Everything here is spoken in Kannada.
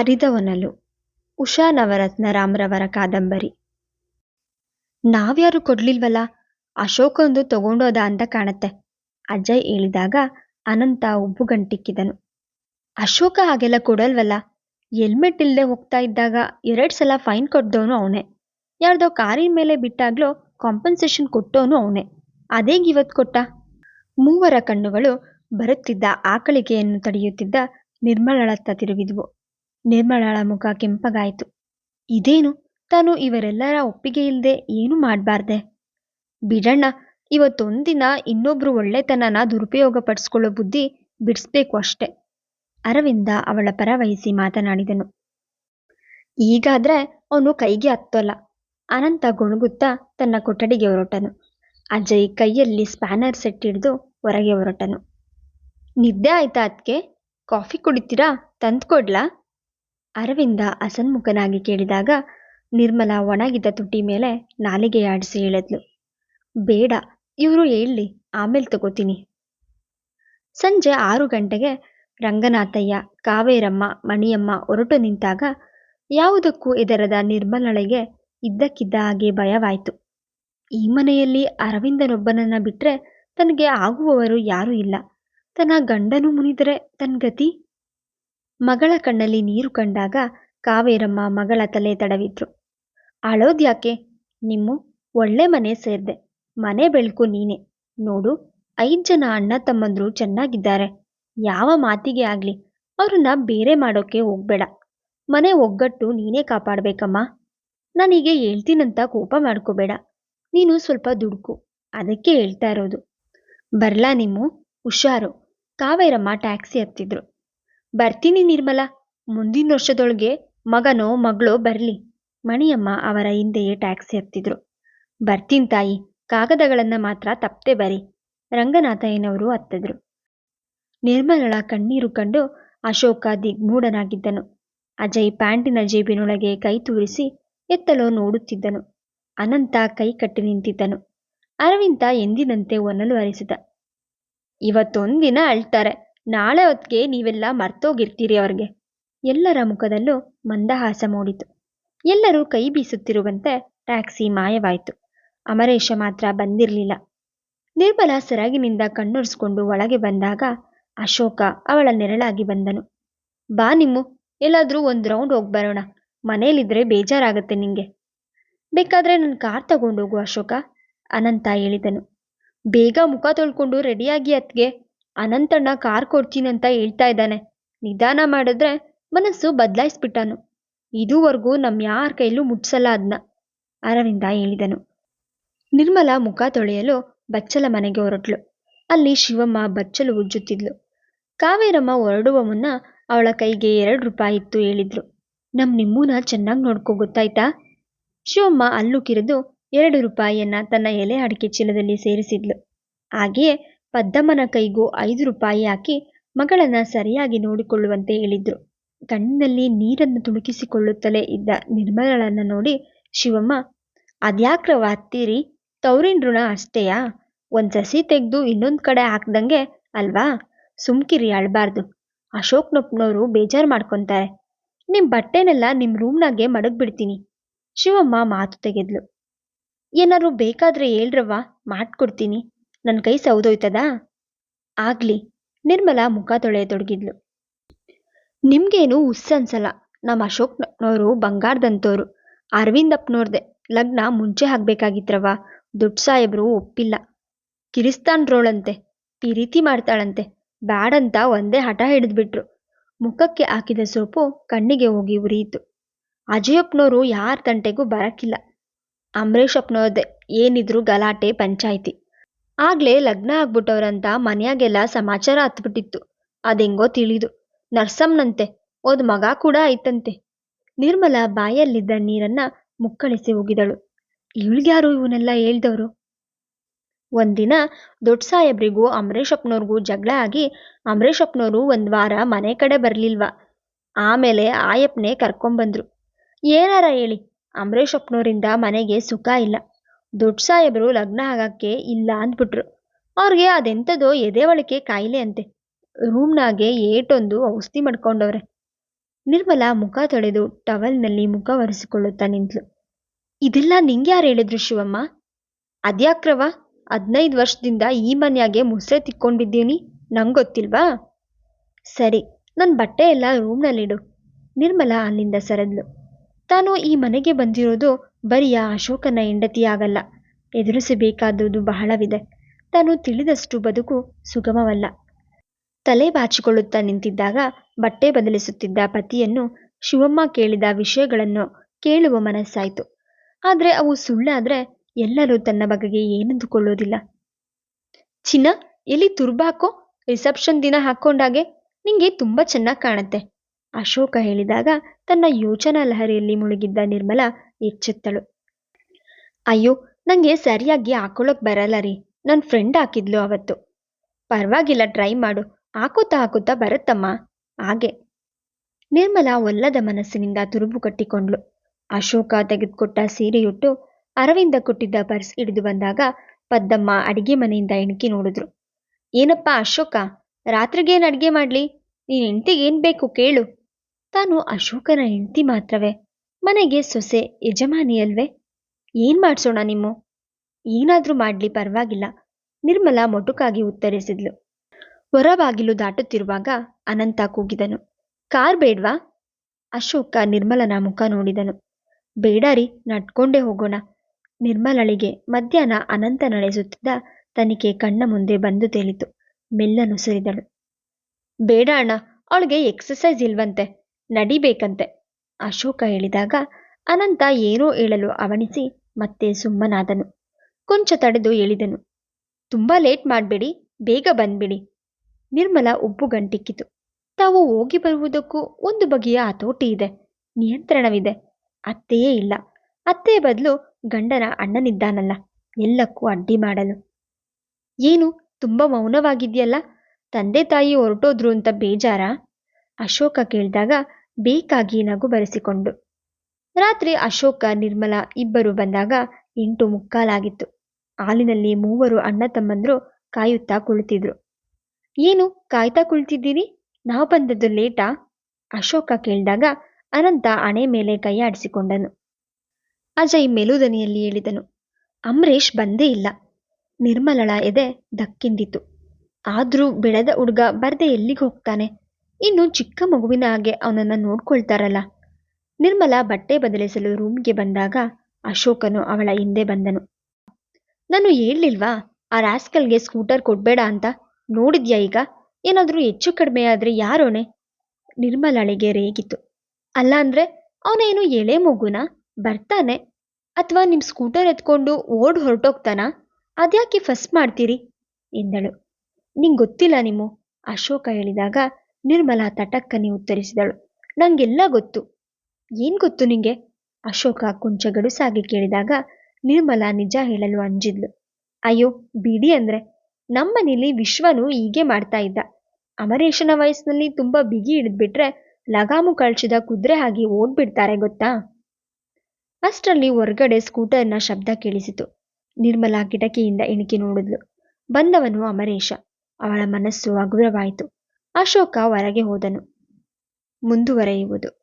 ಅರಿದವನಲು ಉಷಾ ನವರತ್ನ ರಾಮ್ರವರ ಕಾದಂಬರಿ. ನಾವ್ಯಾರು ಕೊಡ್ಲಿಲ್ವಲ್ಲ ಅಶೋಕಂದು ತಗೊಂಡೋದ ಅಂತ ಕಾಣತ್ತೆ. ಅಜಯ್ ಹೇಳಿದಾಗ ಅನಂತ ಉಬ್ಬುಗಂಟಿಕ್ಕಿದನು. ಅಶೋಕ ಹಾಗೆಲ್ಲ ಕೊಡಲ್ವಲ್ಲ ಹೆಲ್ಮೆಟ್ ಇಲ್ಲದೆ ಹೋಗ್ತಾ ಇದ್ದಾಗ ಎರಡು ಸಲ ಫೈನ್ ಕೊಟ್ಟವನು ಅವನೇ. ಯಾರ್ದೋ ಕಾರಿನ ಮೇಲೆ ಬಿಟ್ಟಾಗ್ಲೋ ಕಾಂಪನ್ಸೇಷನ್ ಕೊಟ್ಟವನು ಅವನೇ. ಅದೇಗ್ ಇವತ್ತು ಕೊಟ್ಟ? ಮೂವರ ಕಣ್ಣುಗಳು ಬರುತ್ತಿದ್ದ ಆಕಳಿಕೆಯನ್ನು ತಡೆಯುತ್ತಿದ್ದ ನಿರ್ಮಲಳತ್ತ ತಿರುಗಿದ್ವು. ನಿರ್ಮಲಳ ಮುಖ ಕೆಂಪಗಾಯಿತು. ಇದೇನು? ತಾನು ಇವರೆಲ್ಲರ ಒಪ್ಪಿಗೆ ಇಲ್ಲದೆ ಏನು ಮಾಡಬಾರ್ದೆ? ಬಿಡಣ್ಣ, ಇವತ್ತೊಂದಿನ ಇನ್ನೊಬ್ರು ಒಳ್ಳೆತನನ ದುರುಪಯೋಗ ಪಡಿಸ್ಕೊಳ್ಳೋ ಬುದ್ಧಿ ಬಿಡಿಸ್ಬೇಕು ಅಷ್ಟೆ. ಅರವಿಂದ ಅವಳ ಪರ ವಹಿಸಿ ಮಾತನಾಡಿದನು. ಈಗಾದ್ರೆ ಅವನು ಕೈಗೆ ಹತ್ತೋಲ್ಲ. ಅನಂತ ಗೊಣಗುತ್ತಾ ತನ್ನ ಕೊಠಡಿಗೆ ಹೊರಟನು. ಅಜಯ್ ಕೈಯಲ್ಲಿ ಸ್ಪ್ಯಾನರ್ ಸೆಟ್ ಹಿಡಿದು ಹೊರಗೆ ಹೊರಟನು. ನಿದ್ದೆ ಆಯ್ತಾ ಅದಕ್ಕೆ ಕಾಫಿ ಕುಡಿತೀರಾ? ತಂದ್ಕೊಡ್ಲಾ? ಅರವಿಂದ ಅಸನ್ಮುಖನಾಗಿ ಕೇಳಿದಾಗ ನಿರ್ಮಲ ಒಣಗಿದ್ದ ತುಟಿ ಮೇಲೆ ನಾಲಿಗೆಯಾಡಿಸಿ ಹೇಳಿದ್ಲು ಬೇಡ, ಇವರು ಹೇಳಿ ಆಮೇಲೆ ತಗೋತೀನಿ. ಸಂಜೆ ಆರು ಗಂಟೆಗೆ ರಂಗನಾಥಯ್ಯ, ಕಾವೇರಮ್ಮ, ಮಣಿಯಮ್ಮ ಹೊರಟು ನಿಂತಾಗ ಯಾವುದಕ್ಕೂ ಎದರದ ನಿರ್ಮಲಳಿಗೆ ಇದ್ದಕ್ಕಿದ್ದ ಹಾಗೆ ಭಯವಾಯಿತು. ಈ ಮನೆಯಲ್ಲಿ ಅರವಿಂದನೊಬ್ಬನನ್ನ ಬಿಟ್ಟರೆ ತನಗೆ ಆಗುವವರು ಯಾರೂ ಇಲ್ಲ. ತನ್ನ ಗಂಡನು ಮುನಿದರೆ ತನ್ನ ಗತಿ ಮಗಳ ಕಣ್ಣಲ್ಲಿ ನೀರು ಕಂಡಾಗ ಕಾವೇರಮ್ಮ ಮಗಳ ತಲೆ ತಡವಿದ್ರು. ಅಳೋದ್ಯಾಕೆ? ನಿಮ್ಮ ಒಳ್ಳೆ ಮನೆ ಸೇರ್ದೆ. ಮನೆ ಬೆಳಕು ನೀನೆ. ನೋಡು, ಐದು ಜನ ಅಣ್ಣ ತಮ್ಮಂದ್ರು ಚೆನ್ನಾಗಿದ್ದಾರೆ. ಯಾವ ಮಾತಿಗೆ ಆಗ್ಲಿ, ಅವ್ರನ್ನ ಬೇರೆ ಮಾಡೋಕೆ ಹೋಗ್ಬೇಡ. ಮನೆ ಒಗ್ಗಟ್ಟು ನೀನೇ ಕಾಪಾಡ್ಬೇಕಮ್ಮ. ನಾನೀಗೆ ಹೇಳ್ತೀನಂತ ಕೋಪ ಮಾಡ್ಕೋಬೇಡ. ನೀನು ಸ್ವಲ್ಪ ದುಡುಕು. ಅದಕ್ಕೆ ಹೇಳ್ತಾ ಇರೋದು. ಬರ್ಲಾ ನಿಮ್ಮ? ಹುಷಾರು. ಕಾವೇರಮ್ಮ ಟ್ಯಾಕ್ಸಿ ಹತ್ತಿದ್ರು. ಬರ್ತೀನಿ ನಿರ್ಮಲ. ಮುಂದಿನ ವರ್ಷದೊಳಗೆ ಮಗನೋ ಮಗಳೋ ಬರಲಿ. ಮಣಿಯಮ್ಮ ಅವರ ಹಿಂದೆಯೇ ಟ್ಯಾಕ್ಸಿ ಹತ್ತಿದ್ರು. ಬರ್ತೀನಿ ತಾಯಿ, ಕಾಗದಗಳನ್ನು ಮಾತ್ರ ತಪ್ಪದೆ ಬರಿ. ರಂಗನಾಥಯ್ಯನವರು ಹತ್ತಿದ್ರು. ನಿರ್ಮಲಳ ಕಣ್ಣೀರು ಕಂಡು ಅಶೋಕ ದಿಗ್ಮೂಢನಾಗಿದ್ದನು. ಅಜಯ್ ಪ್ಯಾಂಟಿನ ಜೇಬಿನೊಳಗೆ ಕೈ ತೂರಿಸಿ ಎತ್ತಲೋ ನೋಡುತ್ತಿದ್ದನು. ಅನಂತ ಕೈ ಕಟ್ಟಿ ನಿಂತಿದ್ದನು. ಅರವಿಂದ ಎಂದಿನಂತೆ ಒನಲು ಹರಿಸಿದ ಇವತ್ತೊಂದಿನ ಅಳ್ತಾರೆ. ನಾಳೆ ಹೊತ್ತಿಗೆ ನೀವೆಲ್ಲ ಮರ್ತೋಗಿರ್ತೀರಿ ಅವ್ರಿಗೆ. ಎಲ್ಲರ ಮುಖದಲ್ಲೂ ಮಂದಹಾಸ ಮೂಡಿತು. ಎಲ್ಲರೂ ಕೈ ಬೀಸುತ್ತಿರುವಂತೆ ಟ್ಯಾಕ್ಸಿ ಮಾಯವಾಯಿತು. ಅಮರೇಶ ಮಾತ್ರ ಬಂದಿರಲಿಲ್ಲ. ನಿರ್ಮಲ ಸೆರಗಿನಿಂದ ಕಣ್ಣೊರೆಸ್ಕೊಂಡು ಒಳಗೆ ಬಂದಾಗ ಅಶೋಕ ಅವಳ ನೆರಳಾಗಿ ಬಂದನು. ಬಾ ನಿಮ್ಮು, ಎಲ್ಲಾದರೂ ಒಂದು ರೌಂಡ್ ಹೋಗಿ ಬರೋಣ. ಮನೇಲಿದ್ರೆ ಬೇಜಾರಾಗತ್ತೆ ನಿಂಗೆ. ಬೇಕಾದ್ರೆ ನನ್ನ ಕಾರ್ ತಗೊಂಡೋಗು ಅಶೋಕ, ಅನಂತ ಹೇಳಿದನು. ಬೇಗ ಮುಖ ತೊಳ್ಕೊಂಡು ರೆಡಿಯಾಗಿ ಅತ್ಗೆ ಅನಂತಣ್ಣ ಕಾರ್ ಕೊಡ್ತೀನಂತ ಹೇಳ್ತಾ ಇದ್ದಾನೆ. ನಿಧಾನ ಮಾಡಿದ್ರೆ ಮನಸ್ಸು ಬದಲಾಯಿಸ್ಬಿಟ್ಟನು. ಇದುವರೆಗೂ ನಮ್ಮ ಯಾರ ಕೈಲೂ ಮುಟ್ಸಲ್ಲ ಅದನ್ನ ಅರವಿಂದ ಹೇಳಿದನು. ನಿರ್ಮಲ ಮುಖ ತೊಳೆಯಲು ಬಚ್ಚಲ ಮನೆಗೆ ಹೊರಟ್ಲು. ಅಲ್ಲಿ ಶಿವಮ್ಮ ಬಚ್ಚಲು ಉಜ್ಜುತ್ತಿದ್ಲು. ಕಾವೇರಮ್ಮ ಹೊರಡುವ ಮುನ್ನ ಅವಳ ಕೈಗೆ ಎರಡು ರೂಪಾಯಿ ಇತ್ತು ಹೇಳಿದ್ರು. ನಮ್ ನಿಮ್ಮೂನ ಚೆನ್ನಾಗಿ ನೋಡ್ಕೋ ಗೊತ್ತಾಯ್ತಾ? ಶಿವಮ್ಮ ಅಲ್ಲು ಕಿರಿದು ಎರಡು ರೂಪಾಯಿಯನ್ನ ತನ್ನ ಎಲೆ ಅಡಿಕೆ ಚೀಲದಲ್ಲಿ ಸೇರಿಸಿದ್ಲು. ಹಾಗೆಯೇ ಪದ್ದಮ್ಮನ ಕೈಗೂ ಐದು ರೂಪಾಯಿ ಹಾಕಿ ಮಗಳನ್ನ ಸರಿಯಾಗಿ ನೋಡಿಕೊಳ್ಳುವಂತೆ ಹೇಳಿದ್ರು. ಕಣ್ಣಿನಲ್ಲಿ ನೀರನ್ನು ತುಣುಕಿಸಿಕೊಳ್ಳುತ್ತಲೇ ಇದ್ದ ನಿರ್ಮಲಳನ್ನ ನೋಡಿ ಶಿವಮ್ಮ, ಅದ್ಯಾಕ್ರ ವಾತ್ತೀರಿ? ತೌರಿನ ಋಣ ಅಷ್ಟೇಯಾ? ಒಂದು ಸಸಿ ತೆಗೆದು ಇನ್ನೊಂದು ಕಡೆ ಹಾಕ್ದಂಗೆ ಅಲ್ವಾ? ಸುಮ್ಕಿರಿ, ಅಳ್ಬಾರ್ದು. ಅಶೋಕ್ನಪ್ಪನವರು ಬೇಜಾರು ಮಾಡ್ಕೊತಾರೆ. ನಿಮ್ಮ ಬಟ್ಟೆನೆಲ್ಲ ನಿಮ್ಮ ರೂಮ್ನಾಗೆ ಮಡಗ್ಬಿಡ್ತೀನಿ. ಶಿವಮ್ಮ ಮಾತು ತೆಗೆದ್ಲು. ಏನಾದ್ರು ಬೇಕಾದ್ರೆ ಹೇಳ್ರವ್ವ, ಮಾಡ್ಕೊಡ್ತೀನಿ. ನನ್ನ ಕೈ ಸೌದೋಯ್ತದಾ? ಆಗ್ಲಿ. ನಿರ್ಮಲಾ ಮುಖ ತೊಳೆಯತೊಡಗಿದ್ಲು. ನಿಮ್ಗೇನು ಹುಸ್ಸನ್ಸಲ್ಲ ನಮ್ಮ ಅಶೋಕ್ನವರು ಬಂಗಾರದಂತವ್ರು ಅರವಿಂದಪ್ನೋರ್ದೆ ಲಗ್ನ ಮುಂಚೆ ಆಗ್ಬೇಕಾಗಿತ್ರವ ದೊಡ್ಡ ಸಾಹೇಬ್ರು ಒಪ್ಪಿಲ್ಲ. ಕಿರಿಸ್ತಾನ್ರೋಳಂತೆ ಪ್ರೀತಿ ಮಾಡ್ತಾಳಂತೆ. ಬ್ಯಾಡಂತ ಒಂದೇ ಹಠ ಹಿಡಿದ್ಬಿಟ್ರು. ಮುಖಕ್ಕೆ ಹಾಕಿದ ಸೋಪು ಕಣ್ಣಿಗೆ ಹೋಗಿ ಉರಿಯಿತು. ಅಜಯಪ್ಪನವರು ಯಾರ ತಂಟೆಗೂ ಬರಕ್ಕಿಲ್ಲ. ಅಂಬರೀಷಪ್ಪನವ್ರದ್ದೆ ಏನಿದ್ರು ಗಲಾಟೆ, ಪಂಚಾಯಿತಿ. ಆಗ್ಲೇ ಲಗ್ನ ಆಗ್ಬಿಟ್ಟವ್ರಂತ ಮನ್ಯಾಗೆಲ್ಲ ಸಮಾಚಾರ ಹತ್ಬಿಟ್ಟಿತ್ತು. ಅದೆಂಗೋ ತಿಳಿದು. ನರ್ಸಮ್ಮನಂತೆ ಓದ್ ಮಗ ಕೂಡ ಐತಂತೆ. ನಿರ್ಮಲ ಬಾಯಲ್ಲಿದ್ದ ನೀರನ್ನ ಮುಕ್ಕಳಿಸಿ ಹೋಗಿದಳು ಇವಳಿಗ್ಯಾರು ಇವನ್ನೆಲ್ಲ ಹೇಳ್ದವರು? ಒಂದಿನ ದೊಡ್ಡ ಸಾಹೇಬ್ರಿಗೂ ಅಮರೇಶಪ್ಪನವ್ರಿಗೂ ಜಗಳ ಆಗಿ ಅಮರೇಶಪ್ಪನವರು ಒಂದು ವಾರ ಮನೆ ಕಡೆ ಬರಲಿಲ್ವ? ಆಮೇಲೆ ಆಯಪ್ಪನೇ ಕರ್ಕೊಂಬಂದ್ರು. ಏನಾರ ಹೇಳಿ ಅಮರೇಶಪ್ಪನವರಿಂದ ಮನೆಗೆ ಸುಖ ಇಲ್ಲ. ದೊಡ್ಡ ಸಾಹೇಬರು ಲಗ್ನ ಆಗಕ್ಕೆ ಇಲ್ಲ ಅಂದ್ಬಿಟ್ರು. ಅವ್ರಿಗೆ ಅದೆಂಥದೋ ಎದೆ ಒಳಕೆ ಕಾಯಿಲೆ ಅಂತೆ. ರೂಮ್ನಾಗೆ ಏಟೊಂದು ಔಷಧಿ ಮಾಡ್ಕೊಂಡವ್ರೆ. ನಿರ್ಮಲಾ ಮುಖ ತೊಳೆದು ಟವಲ್ನಲ್ಲಿ ಮುಖ ಒರೆಸಿಕೊಳ್ಳುತ್ತಾ ನಿಂತ್ಲು. ಇದೆಲ್ಲ ನಿಂಗೆ ಯಾರು ಹೇಳಿದ್ರು ಶಿವಮ್ಮ? ಅದ್ಯಾಕ್ರವ? ಹದಿನೈದು ವರ್ಷದಿಂದ ಈ ಮನ್ಯಾಗೆ ಮುಸ್ರೆ ತಿಕ್ಕೊಂಡಿದ್ದೀನಿ. ನಂಗೆ ಗೊತ್ತಿಲ್ವಾ ಸರಿ ನನ್ನ ಬಟ್ಟೆ ಎಲ್ಲ ರೂಮ್ನಲ್ಲಿಡು. ನಿರ್ಮಲಾ ಅಲ್ಲಿಂದ ಸರದ್ಲು. ತಾನು ಈ ಮನೆಗೆ ಬಂದಿರೋದು ಬರಿಯ ಅಶೋಕನ ಹೆಂಡತಿಯಾಗಲ್ಲ. ಎದುರಿಸಬೇಕಾದುದು ಬಹಳವಿದೆ. ತಾನು ತಿಳಿದಷ್ಟು ಬದುಕು ಸುಗಮವಲ್ಲ. ತಲೆ ಬಾಚಿಕೊಳ್ಳುತ್ತಾ ನಿಂತಿದ್ದಾಗ ಬಟ್ಟೆ ಬದಲಿಸುತ್ತಿದ್ದ ಪತಿಯನ್ನು ಶಿವಮ್ಮ ಕೇಳಿದ ವಿಷಯಗಳನ್ನು ಕೇಳುವ ಮನಸ್ಸಾಯಿತು. ಆದರೆ ಅವು ಸುಳ್ಳಾದ್ರೆ ಎಲ್ಲರೂ ತನ್ನ ಬಗೆಗೆ ಏನಂದುಕೊಳ್ಳೋದಿಲ್ಲ. ಚಿನ್ನ, ಎಲ್ಲಿ ತುರ್ಬಾಕೋ? ರಿಸೆಪ್ಷನ್ ದಿನ ಹಾಕ್ಕೊಂಡಾಗೆ ನಿಂಗೆ ತುಂಬ ಚೆನ್ನಾಗಿ ಕಾಣತ್ತೆ. ಅಶೋಕ ಹೇಳಿದಾಗ ತನ್ನ ಯೋಚನಾ ಲಹರಿಯಲ್ಲಿ ಮುಳುಗಿದ್ದ ನಿರ್ಮಲಾ ಎಚ್ಚೆತ್ತಳು ಅಯ್ಯೋ ನನಗೆ ಸರಿಯಾಗಿ ಹಾಕೊಳಕ್ ಬರಲ್ಲ ರೀ. ನನ್ನ ಫ್ರೆಂಡ್ ಹಾಕಿದ್ಲು ಅವತ್ತು. ಪರವಾಗಿಲ್ಲ ಟ್ರೈ ಮಾಡು. ಹಾಕುತ್ತಾ ಹಾಕುತ್ತಾ ಬರುತ್ತಮ್ಮ. ಹಾಗೆ. ನಿರ್ಮಲಾ ಒಲ್ಲದ ಮನಸ್ಸಿನಿಂದ ತುರುಬು ಕಟ್ಟಿಕೊಂಡ್ಳು. ಅಶೋಕ ತೆಗೆದುಕೊಟ್ಟ ಸೀರೆಯುಟ್ಟು ಅರವಿಂದ ಕೊಟ್ಟಿದ್ದ ಪರ್ಸ್ ಹಿಡಿದು ಬಂದಾಗ ಪದ್ದಮ್ಮ ಅಡಿಗೆ ಮನೆಯಿಂದ ಇಣುಕಿ ನೋಡಿದ್ರು. ಏನಪ್ಪ ಅಶೋಕ, ರಾತ್ರಿಗೇನು ಅಡಿಗೆ ಮಾಡಲಿ? ನೀನ್ ಏನು ಬೇಕು ಕೇಳು. ತಾನು ಅಶೋಕನ ಹೆಂಡತಿ ಮಾತ್ರವೇ. ಮನೆಗೆ ಸೊಸೆ ಯಜಮಾನಿ ಅಲ್ವೇ? ಏನ್ ಮಾಡ್ಸೋಣ ನಿಮ್ಮ? ಏನಾದ್ರೂ ಮಾಡ್ಲಿ ಪರವಾಗಿಲ್ಲ. ನಿರ್ಮಲ ಮೊಟುಕಾಗಿ ಉತ್ತರಿಸಿದ್ಲು. ಹೊರಬಾಗಿಲು ದಾಟುತ್ತಿರುವಾಗ ಅನಂತ ಕೂಗಿದನು. ಕಾರ್ ಬೇಡ್ವಾ? ಅಶೋಕ ನಿರ್ಮಲನ ಮುಖ ನೋಡಿದನು. ಬೇಡಾರಿ ನಡ್ಕೊಂಡೇ ಹೋಗೋಣ. ನಿರ್ಮಲಳಿಗೆ ಮಧ್ಯಾಹ್ನ ಅನಂತ ನಡೆಸುತ್ತಿದ್ದ ತನಿಖೆ ಕಣ್ಣ ಮುಂದೆ ಬಂದು ತೇಲಿತು. ಮೆಲ್ಲನು ಸುರಿದಳು ಬೇಡ ಅಣ್ಣ, ಅವಳಿಗೆ ಎಕ್ಸಸೈಸ್ ಇಲ್ವಂತೆ. ನಡಿಬೇಕಂತೆ. ಅಶೋಕ ಹೇಳಿದಾಗ ಅನಂತ ಏನೋ ಹೇಳಲು ಅವಣಿಸಿ ಮತ್ತೆ ಸುಮ್ಮನಾದನು. ಕೊಂಚ ತಡೆದು ಹೇಳಿದನು, ತುಂಬಾ ಲೇಟ್ ಮಾಡಬೇಡಿ, ಬೇಗ ಬಂದ್ಬಿಡಿ. ನಿರ್ಮಲ ಉಬ್ಬು ಗಂಟಿಕ್ಕಿತು. ತಾವು ಹೋಗಿ ಬರುವುದಕ್ಕೂ ಒಂದು ಬಗೆಯ ಹತೋಟಿ ಇದೆ, ನಿಯಂತ್ರಣವಿದೆ, ಅತ್ತೆಯೇ ಇಲ್ಲ. ಅತ್ತೆಯ ಬದಲು ಗಂಡನ ಅಣ್ಣನಿದ್ದಾನಲ್ಲ, ಎಲ್ಲಕ್ಕೂ ಅಡ್ಡಿ ಮಾಡಲು. ಏನು, ತುಂಬ ಮೌನವಾಗಿದೆಯಲ್ಲ ತಂದೆ ತಾಯಿ ಹೊರಟೋದ್ರು ಅಂತ ಬೇಜಾರಾ? ಅಶೋಕ ಕೇಳಿದಾಗ ಬೇಕಾಗಿ ನಗು ಬರೆಸಿಕೊಂಡು. ರಾತ್ರಿ ಅಶೋಕ, ನಿರ್ಮಲ ಇಬ್ಬರು ಬಂದಾಗ ಎಂಟು ಮುಕ್ಕಾಲಾಗಿತ್ತು. ಹಾಲಿನಲ್ಲಿ ಮೂವರು ಅಣ್ಣ ತಮ್ಮಂದ್ರು ಕಾಯುತ್ತಾ ಕುಳಿತಿದ್ರು. ಏನು, ಕಾಯ್ತಾ ಕುಳಿತಿದ್ದೀರಿ? ನಾವು ಬಂದದ್ದು ಲೇಟಾ? ಅಶೋಕ ಕೇಳಿದಾಗ ಅನಂತ ಹಣೆ ಮೇಲೆ ಕೈ ಆಡಿಸಿಕೊಂಡನು. ಅಜಯ್ ಮೆಲುದನಿಯಲ್ಲಿ ಹೇಳಿದನು ಅಂಬರೀಷ್ ಬಂದೇ ಇಲ್ಲ. ನಿರ್ಮಲಳ ಎದೆ ದಕ್ಕಿಂದಿತು ಆದ್ರೂ ಬೆಳೆದ ಹುಡುಗ ಬರ್ದೆ ಎಲ್ಲಿಗೆ ಹೋಗ್ತಾನೆ? ಇನ್ನು ಚಿಕ್ಕ ಮಗುವಿನ ಹಾಗೆ ಅವನನ್ನು ನೋಡ್ಕೊಳ್ತಾರಲ್ಲ. ನಿರ್ಮಲ ಬಟ್ಟೆ ಬದಲಿಸಲು ರೂಮ್ಗೆ ಬಂದಾಗ ಅಶೋಕನು ಅವಳ ಹಿಂದೆ ಬಂದನು. ನಾನು ಹೇಳಲಿಲ್ವಾ, ಆ ರಾಸ್ಕಲ್ಗೆ ಸ್ಕೂಟರ್ ಕೊಡ್ಬೇಡ ಅಂತ ನೋಡಿದ್ಯಾ ಈಗ? ಏನಾದರೂ ಹೆಚ್ಚು ಕಡಿಮೆ ಆದ್ರೆ ಯಾರೋನೆ? ನಿರ್ಮಲಳಿಗೆ ರೇಗಿತು. ಅಲ್ಲ ಅಂದ್ರೆ ಅವನೇನು ಎಳೆ ಮಗುನ? ಬರ್ತಾನೆ. ಅಥವಾ ನಿಮ್ಮ ಸ್ಕೂಟರ್ ಎತ್ಕೊಂಡು ಓಡ್ ಹೊರಟೋಗ್ತಾನ? ಅದ್ಯಾಕೆ ಫಸ್ಟ್ ಮಾಡ್ತೀರಿ? ಎಂದಳು. ನಿಂಗೆ ಗೊತ್ತಿಲ್ಲ ನಿಮ್ಮ, ಅಶೋಕ ಹೇಳಿದಾಗ ನಿರ್ಮಲಾ ತಟಕ್ಕನೆ ಉತ್ತರಿಸಿದಳು. ನಂಗೆಲ್ಲ ಗೊತ್ತು. ಏನ್ ಗೊತ್ತು ನಿಂಗೆ? ಅಶೋಕ ಕೊಂಚ ಗಡುಸಾಗಿ ಕೇಳಿದಾಗ ನಿರ್ಮಲಾ ನಿಜ ಹೇಳಲು ಅಂಜಿದ್ಲು. ಅಯ್ಯೋ, ಬಿಡಿ ಅಂದ್ರೆ. ನಮ್ಮನೇಲಿ ವಿಶ್ವನು ಹೀಗೆ ಮಾಡ್ತಾ ಇದ್ದ. ಅಮರೇಶನ ವಯಸ್ಸಿನಲ್ಲಿ ತುಂಬಾ ಬಿಗಿ ಹಿಡಿದ್ಬಿಟ್ರೆ ಲಗಾಮು ಕಳ್ಚಿದ ಕುದುರೆ ಹಾಗೆ ಓಡ್ಬಿಡ್ತಾರೆ ಗೊತ್ತಾ? ಅಷ್ಟರಲ್ಲಿ ಹೊರಗಡೆ ಸ್ಕೂಟರ್ನ ಶಬ್ದ ಕೇಳಿಸಿತು. ನಿರ್ಮಲಾ ಕಿಟಕಿಯಿಂದ ಇಣುಕಿ ನೋಡಿದ್ಲು. ಬಂದವನು ಅಮರೇಶ. ಅವಳ ಮನಸ್ಸು ಹಗುರವಾಯಿತು. ಅಶೋಕ ಹೊರಗೆ ಹೋದನು. ಮುಂದುವರೆಯುವುದು.